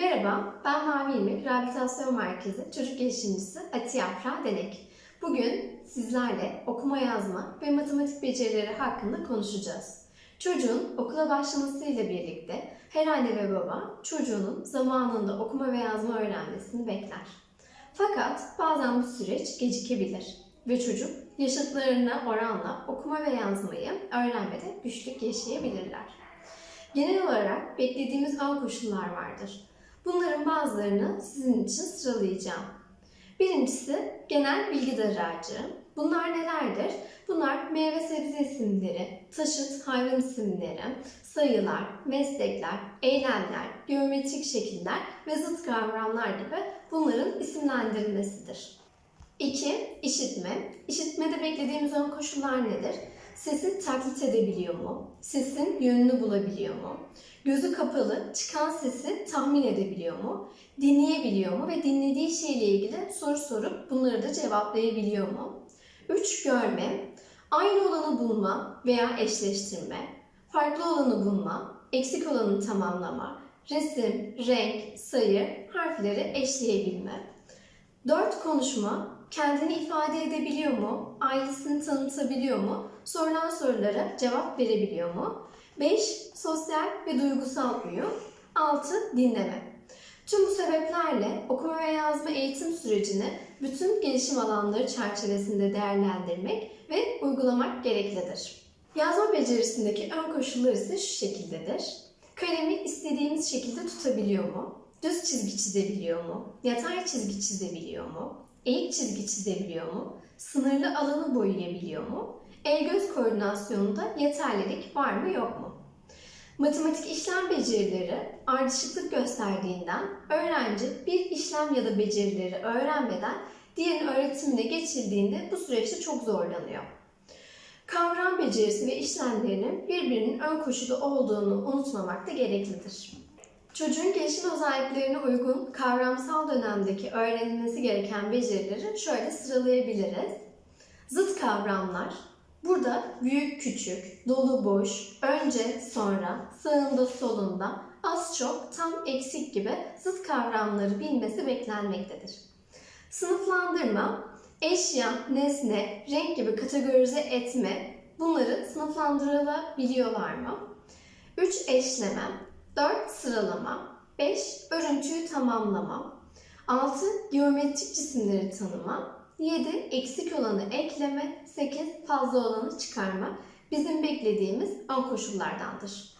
Merhaba, ben Mavi İlmik, Rehabilitasyon Merkezi Çocuk Gelişimcisi Atiye Afra Denek. Bugün sizlerle okuma yazma ve matematik becerileri hakkında konuşacağız. Çocuğun okula başlamasıyla birlikte her anne ve baba çocuğunun zamanında okuma ve yazma öğrenmesini bekler. Fakat bazen bu süreç gecikebilir ve çocuk yaşıtlarına oranla okuma ve yazmayı öğrenmede güçlük yaşayabilirler. Genel olarak beklediğimiz ön koşullar vardır. Bunların bazılarını sizin için sıralayacağım. Birincisi genel bilgi daracı. Bunlar nelerdir? Bunlar meyve sebze isimleri, taşıt hayvan isimleri, sayılar, meslekler, eylemler, geometrik şekiller ve zıt kavramlar gibi bunların isimlendirilmesidir. 2. İşitme. İşitmede beklediğimiz ön koşullar nedir? Sesi taklit edebiliyor mu? Sesin yönünü bulabiliyor mu? Gözü kapalı çıkan sesi tahmin edebiliyor mu? Dinleyebiliyor mu? Ve dinlediği şeyle ilgili soru sorup bunları da cevaplayabiliyor mu? 3. Görme. Aynı olanı bulma veya eşleştirme. Farklı olanı bulma. Eksik olanı tamamlama. Resim, renk, sayı, harfleri eşleyebilme. 4. Konuşma. Kendini ifade edebiliyor mu? Ailesini tanıtabiliyor mu? Sorulan sorulara cevap verebiliyor mu? 5. Sosyal ve duygusal uyum. 6. Dinleme. Tüm bu sebeplerle okuma ve yazma eğitim sürecini bütün gelişim alanları çerçevesinde değerlendirmek ve uygulamak gereklidir. Yazma becerisindeki ön koşullar ise şu şekildedir. Kalemi istediğimiz şekilde tutabiliyor mu? Düz çizgi çizebiliyor mu? Yatay çizgi çizebiliyor mu? Eğik çizgi çizebiliyor mu? Sınırlı alanı boyayabiliyor mu? El-göz koordinasyonunda yeterlilik var mı yok mu? Matematik işlem becerileri ardışıklık gösterdiğinden öğrenci bir işlem ya da becerileri öğrenmeden diğerinin öğretimine geçildiğinde bu süreçte çok zorlanıyor. Kavram becerisi ve işlemlerinin birbirinin ön koşulu olduğunu unutmamak da gereklidir. Çocuğun gelişim özelliklerine uygun kavramsal dönemdeki öğrenilmesi gereken becerileri şöyle sıralayabiliriz. Zıt kavramlar, burada büyük küçük, dolu boş, önce sonra, sağında solunda, az çok, tam eksik gibi zıt kavramları bilmesi beklenmektedir. Sınıflandırma, eşya, nesne, renk gibi kategorize etme, bunları sınıflandırılabiliyorlar mı? 3 eşleme, 4 sıralama, 5 örüntüyü tamamlama, 6 geometrik cisimleri tanıma, 7 eksik olanı ekleme, 8 fazla olanı çıkarma bizim beklediğimiz ön koşullardandır.